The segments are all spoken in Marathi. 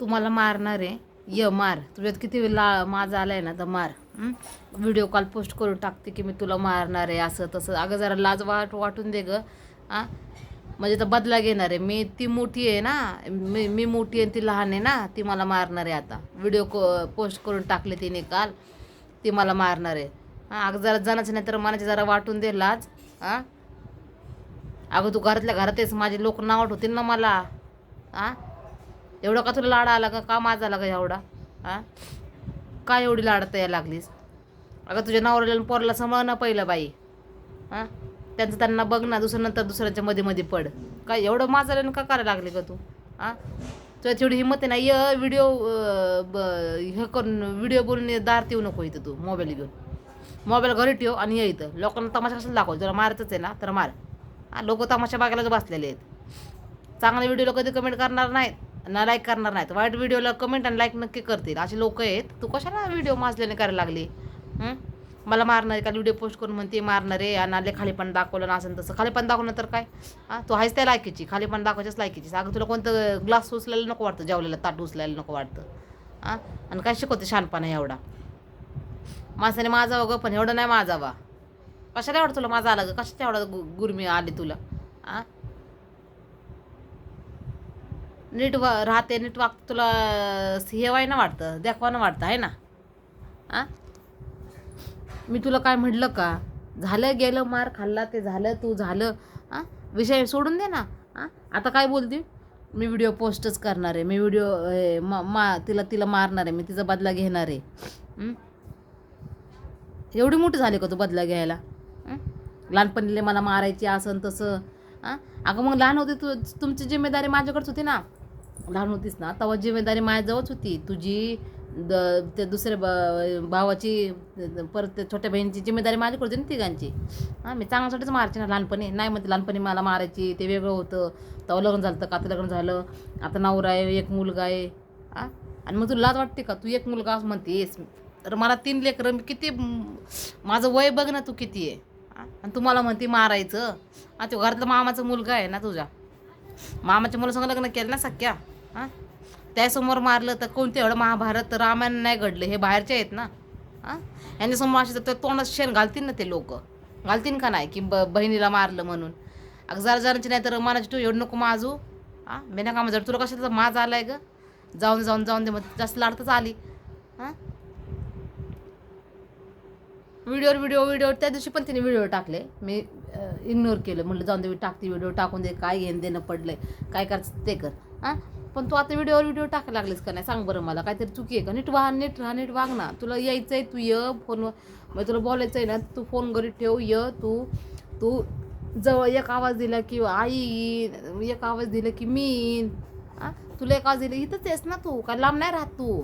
तू मला मारणार आहे. य मार. तुझ्यात किती ला माझा आहे ना तर मार. व्हिडिओ कॉल पोस्ट करून टाकते की मी तुला मारणार आहे असं तसं. अगं जरा लाज वाट वाटून दे ग. हां? म्हणजे तर बदला घेणार आहे. मी ती मोठी आहे ना मी मी मोठी आहे ती लहान आहे ना ती मला मारणार आहे आता. व्हिडिओ को पोस्ट करून टाकले तिने काल. ती मला मारणार आहे. हां? अगं जरा जणाचं नाही तर मनाची जरा वाटून दे लाज. हां? अगं तू घरातल्या घरात आहेस. माझे लोक नाव होतील ना मला. हां? एवढं का तुला लाड आला का? का माझा आला का एवढा? आ का एवढी लाड यायला लागलीस? अगं तुझ्या नवऱ्याला आणि पोराला सांभाळ ना पहिलं बाई. हां? त्यांचं त्यांना बघ ना दुसरं नंतर दुसऱ्याच्या मध्ये मध्ये पड. काय एवढं माझं का करायला लागले का तू? हां? तुझ्या तेवढी हिंमत आहे ना? ये व्हिडिओ हे करून व्हिडिओ बोलून दार येऊ नको इथं तू मोबाईल घेऊन. मोबाईल घरी ठेव आणि ये इथं. लोकांना तमाशा कशाला दाखव तुला मारतच आहे ना? तर मार. हा लोक तमाशा बघायलाच बसलेले आहेत. चांगले व्हिडिओ कधी कमेंट करणार नाहीत. ना लाईक करणार नाहीत. वाईट व्हिडिओला कमेंट आणि लाईक नक्की करतील. असे लोक आहेत. तू कशाला व्हिडिओ माजल्याने करायला लागली? मला मारणार आहे का? व्हिडिओ पोस्ट करून म्हणते मारणार आहे. आणि आले खाली पण दाखवलं ना असं तसं. खाली पण दाखवलं तर काय? हां? तू आहेस त्या लायकीची. खाली पण दाखवायच्याच लायकीची अगं तुला कोणतं ग्लास उचलायला नको वाटतं? जेवलेलं ताट उचलायला नको वाटतं. हां? आणि काय शिकवते? शहाणपणा एवढा. माणसाने माझा गं पण एवढं नाही माझावा कशाला एवढं तुला माझा आला गं कशाच्या एवढा गुरमी आली तुला? आ नीट वा राहते नीट वाग तुला हेवाय ना वाटतं देखवानं वाटतं आहे ना? आ? मी तुला काय म्हटलं का? झालं गेलं मार खाल्ला ते झालं तू झालं आ? विषय सोडून दे ना आ? आता काय बोलते? मी व्हिडिओ पोस्टच करणार आहे मी व्हिडिओ मा मा तिला तिला मारणार आहे मी तिचा बदला घेणार आहे. एवढी मोठी झाली का तू बदला घ्यायला? लहानपणीले मला मारायची असं तसं हां अगं मग लहान होते तू तुमची जिम्मेदारी माझ्याकडेच होती ना. लहान होतीस ना तेव्हा जिम्मेदारी माझ्याजवळच होती. तुझी द त्या दुसऱ्या ब भावाची परत त्या छोट्या बहिणीची जिम्मेदारी माझ्याकडे होती ना तिघांची. हां मी चांगल्यासाठीच मारायची ना लहानपणी. नाही म्हणते लहानपणी मला मारायची ते वेगळं होतं. तेव्हा लग्न झालं तर का लग्न झालं. आता नवरा आहे एक मुलगा आहे. हां आणि मग तुला लाज वाटते का? तू एक मुलगा असं म्हणतेस तर मला तीन लेकरं मी किती माझं वय बघ ना तू किती आहे. आणि तू मला म्हणते मारायचं. आणि तो घरातला मामाचा मुलगा आहे ना तुझा. मामाच्या मुलासंग लग्न केलं ना सख्या? हां? त्यासमोर मारलं तर कोणते? एवढं महाभारत रामायण नाही घडलं. हे बाहेरचे आहेत ना? हां? यांच्यासमोर असे तर तोंडात शेण घालतील ना ते लोक. घालतील का नाही? की ब बहिणीला मारलं म्हणून. अगं जरा जरांची नाही तर मनाची तू एवढं नको माजू हां? बिना कामा जर तुला कशाचा माज आहे गं? जाऊन जाऊन जाऊन दे मग. जास्त लाडतच आली हां? व्हिडिओवर व्हिडिओ व्हिडिओ त्या दिवशी पण तिने व्हिडिओ टाकले. मी इग्नोर केलं. म्हटलं जाऊन दे टाकते व्हिडिओ टाकून दे. काय घेणं देणं पडलंय? काय करायचं ते कर. हां पण तू आता व्हिडिओवर व्हिडिओ टाकायला लागलीस का नाही? सांग बरं मला. काहीतरी चुकी आहे का? नीट वाह नीट राहा नीट वाग ना. तुला यायचं आहे तू ये. फोनवर म्हणजे तुला बोलायचं आहे ना तू फोन घरी ठेव ये तू तू जवळ एक आवाज दिला की आई येईन एक आवाज दिला की मी येईन. तुला एक आवाज इथंच आहेस ना तू काय लांब नाही राहत तू?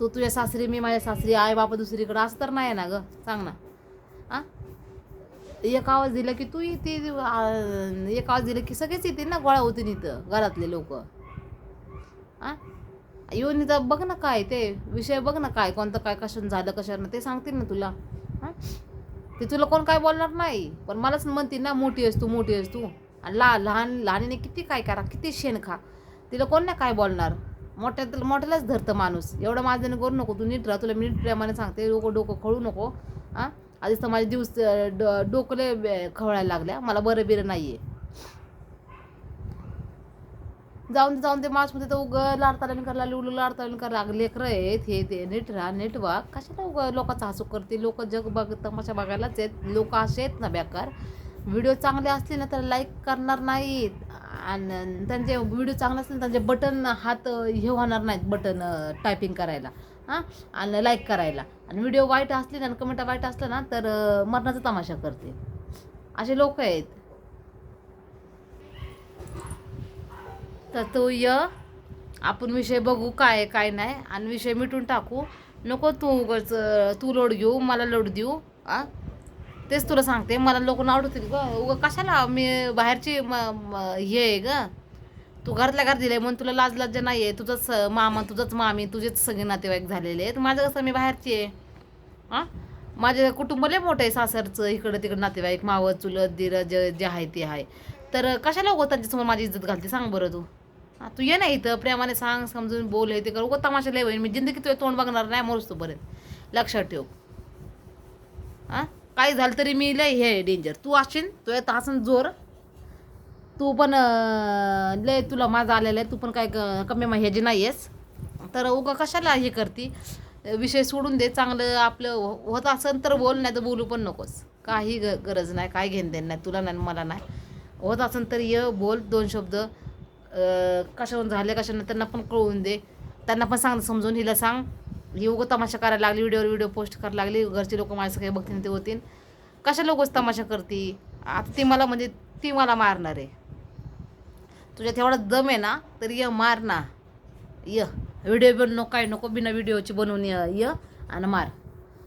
तू तुझ्या सासरी मी माझ्या सासरी आई बापा दुसरीकडं असं तर नाही आहे ना गं सांग ना. आ? एक आवाज दिला की तू येते एक आवाज दिला की सगळेच येते ना गोळा होते इथं घरातले लोक. आ? येऊन इथं बघ ना काय ते विषय बघ ना काय कोणतं काय कशानं झालं कशानं ते सांगतील ना तुला. हां ते तुला कोण काय बोलणार नाही पण मलाच म्हणतील ना मोठी आहेस तू मोठी आहेस तू. आणि ला लहान लहानीने किती काय करा किती शेण खा. तिला कोण नाही काय बोलणार? मोठ्या मोठ्यालाच धरतं माणूस. एवढं माझं करू नको. तू नीट राहा. तुला मी नीट प्रेमाने सांगते. डोकं डोकं खळू नको. हां? आधीच तर माझे दिवस डोकले खवळायला लागल्या मला बरं बिरं नाही आहे जाऊन जाऊन ते मासमध्ये तर उगं लाडतालन करायला लागली उलू लाडताला करायला लागले. लेकरं आहेत हे ते. नीट राहा नीट वाग. कशाला उगं लोकांचा हसू करते? लोक जग बघ तमाशा बघायलाच आहेत. लोक असे आहेत ना बेकार. व्हिडिओ चांगले असले ना तर लाईक करणार नाहीत. आणि त्यांचे व्हिडिओ चांगला असेल ना त्यांचे बटन हात हे होणार नाहीत बटन टायपिंग करायला. हां? आणि लाईक करायला. आणि व्हिडिओ वाईट असले ना कमेंट वाईट असलं ना तर मरणाचा तमाशा करते असे लोक आहेत. तर तू य आपण विषय बघू काय काय नाही. आणि विषय मिटून टाकू. नको तू उगच तू लोड घेऊ मला लोड देऊ आ तेच तुला सांगते मला लोक आवडतील ग. उगा कशाला मी बाहेरची म हे आहे ग. तू घरातल्या घरात दिले म्हणून तुला लाज लाज नाही आहे. तुझंच मामा तुझंच मामी तुझेच सगळे नातेवाईक झालेले आहेत. माझं कसं मी बाहेरची आहे? हां? माझे कुटुंब लय मोठं आहे सासरचं इकडं तिकडं नातेवाईक मावं चुलत दिर जे जे आहे ते आहे. तर कशाला उगं त्यांच्यासमोर माझी इज्जत घालते? सांग बरं तू. हां तू ये ना इथं प्रेमाने सांग समजून बोल हे ते कर. उगं तमाशा लय होईल मी जिंदगी तुझ्या तोंड बघणार नाही मरूस पर्यंत लक्षात ठेव. हां? काही झालं तरी मी लय हे डेंजर तू असशील तो येत असन जोर. तू पण लय तुला माझा आलेला आहे. तू पण काय क- कमी मा- ह्याची नाही आहेस तर उगा कशाला हे करती? विषय सोडून दे चांगलं आपलं हो- होत असेल तर बोल नाही तर बोलू पण नकोस. काही ग गरज नाही काय घेणं देणं नाही तुला नाही मला नाही. होत असेल तर ये बोल दोन शब्द. कशावरून कशाहून झाले कशानं त्यांना पण कळवून दे. त्यांना पण सांग समजून हिला सांग. ही उगं तमाशा करायला लागली व्हिडिओवर व्हिडिओ पोस्ट करायला लागली घरचे लोक माझ्या काही बघतील ते होतील. कशा लोकच तमाशा करती? आता ती मला म्हणजे ती मला मारणार आहे. तुझ्या तेवढा दम आहे ना तर ये मार ना. य. व्हिडिओ बन नको काय नको बिना व्हिडिओची बनवून य आणि मार.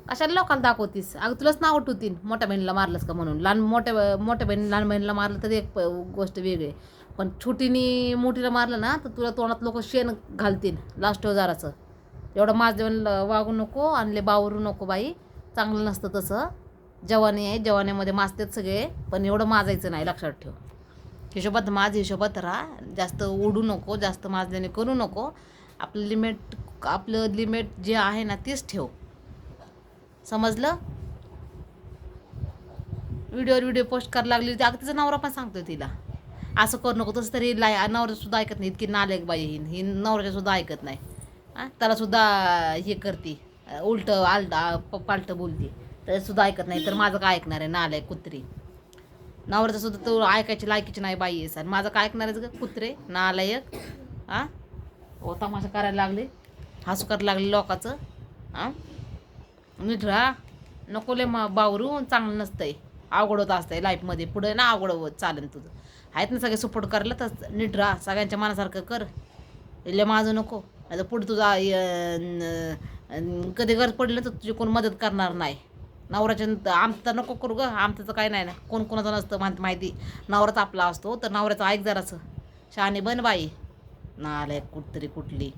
कशाला लोकांना दाखवतीस? अगं तुलाच नाव उठवतील मोठ्या बहिणीला मारलंस का म्हणून? लहान मोठ्या मोठ्या बहिणी लहान बहिणीला मारलं तर एक गोष्ट वेगळी आहे. पण छोटीनी मोठीला मारलं ना तर तुला तोंडात लोक शेण घालतील. लास्ट जराचं. एवढं माझं वागू नको आणले बावरू नको बाई. चांगलं नसतं तसं. जवानी आहे जवानीमध्ये माजतात सगळे पण एवढं माजायचं नाही लक्षात ठेव. हिशोबात माझ हिशोबात राहा. जास्त ओढू नको जास्त माजल्याने करू नको. आपलं लिमिट आपलं लिमिट जे आहे ना तेच ठेव. समजलं? व्हिडिओवर व्हिडिओ पोस्ट करायला लागली होती अगं तिचा नवरा पण सांगतो तिला. असं करू नको तसं तरी लाय नवरासुद्धा ऐकत नाही इतकी नालेक बाई ही. ही ऐकत नाही. त्याला सुद्धा हे करते. उलट आलट पालट बोलते. तर सुद्धा ऐकत नाही. तर माझं काय ऐकणार आहे? नालाय कुत्री. नवऱ्याचं सुद्धा तो ऐकायची लायकीची नाही बाई सर. माझं काय ऐकणार आहे कुत्रे नालायक हा? ओ तमाशा करायला लागले. हसू करायला लागले लोकाचं. हां? नीट राहा. नको लय मग बावरून चांगलं नसतंय. अवघड होत असतंय लाईफमध्ये. पुढे ना अवघड होत चालेल तुझं. आहेत ना सगळे सपोर्ट करायला तर नीट राहा. सगळ्यांच्या मनासारखं कर. इले माझं नको. आता पुढे तुझा कधी गरज पडली तर तुझी कोण मदत करणार नाही. नवऱ्याच्या आमचं तर नको करू ग आमचं तर काही नाही ना. कोण कोणाचं नसतं माहिती माहिती. नवराच आपला असतो तर नवऱ्याचं ऐक जरासं. शहाणी बन बाई. ना आलं कुठतरी कुठली.